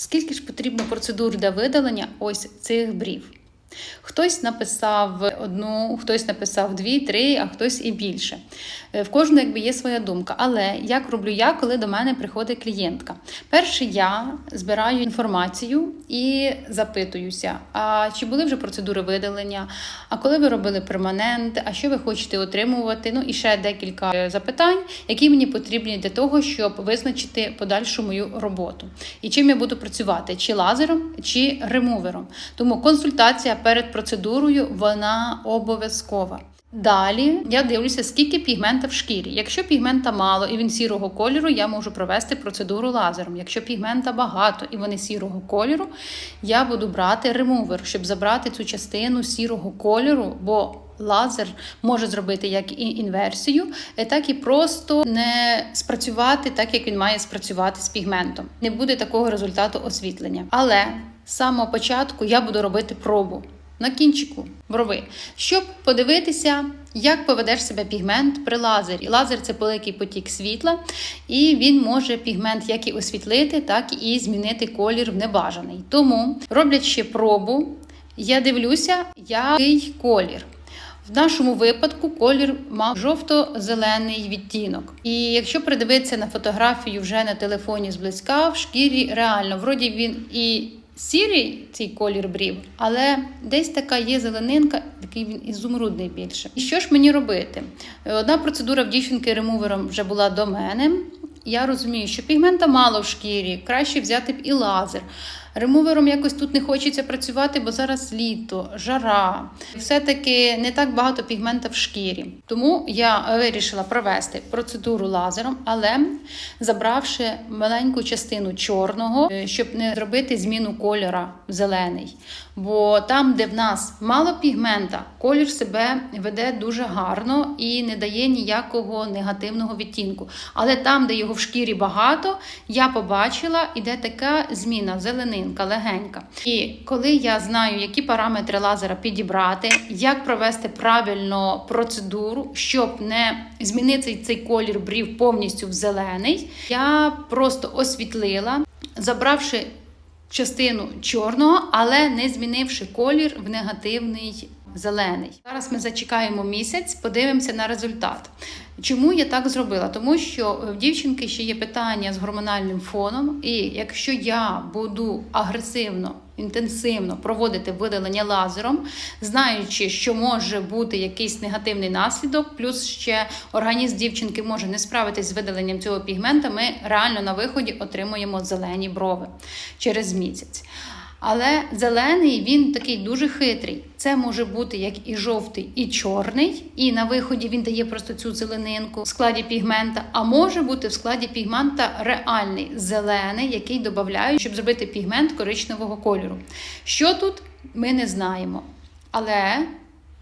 Скільки ж потрібно процедур для видалення ось цих брів? Хтось написав одну, хтось написав дві, три, а хтось і більше. Е, В кожного якби є своя думка. Але як роблю я, коли до мене приходить клієнтка? Перше, я збираю інформацію і запитуюся: а чи були вже процедури видалення? А коли ви робили перманент? А що ви хочете отримувати? Ну і ще декілька е, запитань, які мені потрібні для того, щоб визначити подальшу мою роботу. І чим я буду працювати: чи лазером, чи ремувером. Тому консультація перед процедурою вона обов'язкова. Далі я дивлюся, скільки пігмента в шкірі. Якщо пігмента мало і він сірого кольору, я можу провести процедуру лазером. Якщо пігмента багато і вони сірого кольору, я буду брати ремувер, щоб забрати цю частину сірого кольору, бо лазер може зробити як і інверсію, е, так і просто не спрацювати так, як він має спрацювати з пігментом. Не буде такого результату освітлення. Але з самого початку я буду робити пробу на кінчику брови, щоб подивитися, як поведеш себе пігмент при лазері. Лазер це великий потік світла, і він може пігмент як і освітлити, так і змінити колір в небажаний. Тому, роблячи пробу, я дивлюся, який колір. В нашому випадку колір мав жовто-зелений відтінок. І якщо придивитися на фотографію вже на телефоні зблизька, в шкірі реально, вроді він і сірий цей колір брів, але десь така є зеленинка, такий він ізумрудний більше. І що ж мені робити? Одна процедура в дівчинки ремувером вже була до мене. Я розумію, що пігмента мало в шкірі, краще взяти б і лазер. Ремувером якось тут не хочеться працювати, бо зараз літо, жара. Все-таки не так багато пігмента в шкірі. Тому я вирішила провести процедуру лазером, але забравши маленьку частину чорного, е, щоб не зробити зміну кольора в зелений. Бо там, де в нас мало пігмента, колір себе веде дуже гарно і не дає ніякого негативного відтінку. Але там, де його в шкірі багато, я побачила, іде така зміна, зеленинка, легенька. І коли я знаю, які параметри лазера підібрати, як провести правильно процедуру, щоб не змінити цей колір брів повністю в зелений, я просто освітлила, забравши частину чорного, але не змінивши колір в негативний зелений. Зараз ми зачекаємо місяць, подивимося на результат. Чому я так зробила? Тому що в дівчинки ще є питання з гормональним фоном, і якщо я буду агресивно, інтенсивно проводити видалення лазером, знаючи, що може бути якийсь негативний наслідок, плюс ще організм дівчинки може не справитись з видаленням цього пігмента, ми реально на виході отримуємо зелені брови через місяць. Але зелений він такий дуже хитрий. Це може бути як і жовтий, і чорний, і на виході він дає просто цю зеленинку в складі пігмента. А може бути в складі пігмента реальний зелений, який додають, щоб зробити пігмент коричневого кольору. Що тут ми не знаємо. Але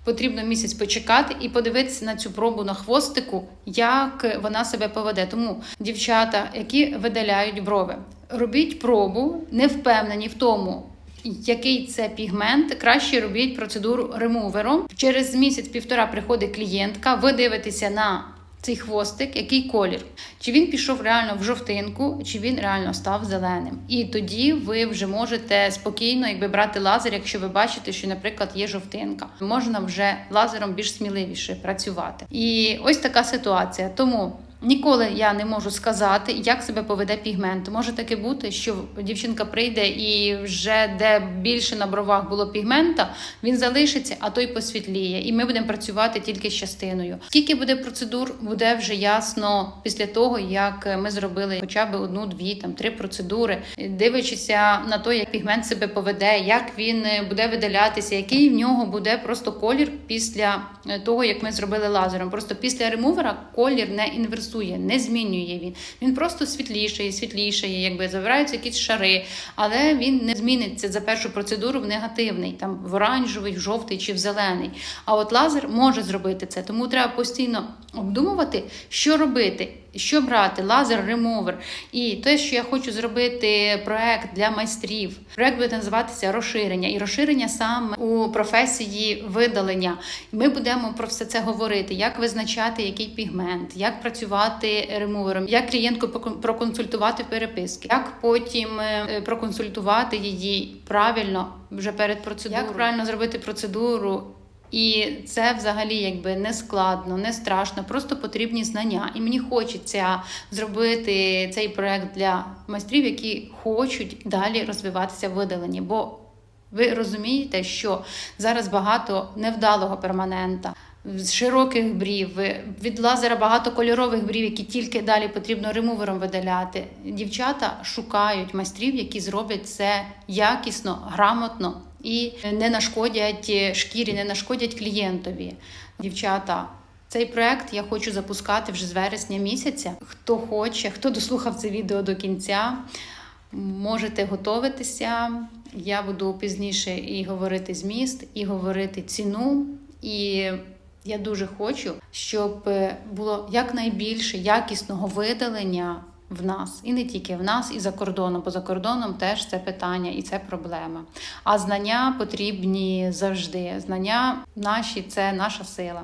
потрібно місяць почекати і подивитися на цю пробу на хвостику, як вона себе поведе. Тому дівчата, які видаляють брови, робіть пробу, не впевнені в тому. Який це пігмент, краще робіть процедуру ремувером. Через місяць-півтора приходить клієнтка, ви дивитеся на цей хвостик, який колір. Чи він пішов реально в жовтинку, чи він реально став зеленим. І тоді ви вже можете спокійно якби брати лазер, якщо ви бачите, що, наприклад, є жовтинка. Можна вже лазером більш сміливіше працювати. І ось така ситуація. Тому. Ніколи я не можу сказати, як себе поведе пігмент. Може таке бути, що дівчинка прийде і вже де більше на бровах було пігмента, він залишиться, а той посвітліє. І ми будемо працювати тільки з частиною. Скільки буде процедур, буде вже ясно після того, як ми зробили хоча б одну, дві, там три процедури, дивлячися на те, як пігмент себе поведе, як він буде видалятися, який в нього буде просто колір після того, як ми зробили лазером. Просто після ремувера колір не інверсує інверсує, не змінює він. Він просто світлішає, світлішає, якби забираються якісь шари, але він не зміниться за першу процедуру в негативний, там в оранжевий, в жовтий чи в зелений. А от лазер може зробити це, тому треба постійно обдумувати, що робити. Що брати? Лазер ремувер. І те, що я хочу зробити проект для майстрів. Проект буде називатися розширення. І розширення саме у професії видалення. Ми будемо про все це говорити: як визначати який пігмент, як працювати ремувером, як клієнтку проконсультувати переписки, як потім е, проконсультувати її правильно вже перед процедурою, як правильно зробити процедуру. І це взагалі якби не складно, не страшно, просто потрібні знання. І мені хочеться зробити цей проект для майстрів, які хочуть далі розвиватися в видаленні. Бо ви розумієте, що зараз багато невдалого перманента. Широких брів, від лазера багато кольорових брів, які тільки далі потрібно ремувером видаляти. Дівчата шукають майстрів, які зроблять це якісно, грамотно і не нашкодять шкірі, не нашкодять клієнтові. Дівчата, цей проект я хочу запускати вже з вересня місяця. Хто хоче, хто дослухав це відео до кінця, можете готуватися. Я буду пізніше і говорити зміст, і говорити ціну. І я дуже хочу, щоб було якнайбільше якісного видалення в нас, і не тільки в нас, і за кордоном, бо за кордоном теж це питання і це проблема. А знання потрібні завжди. Знання наші це наша сила.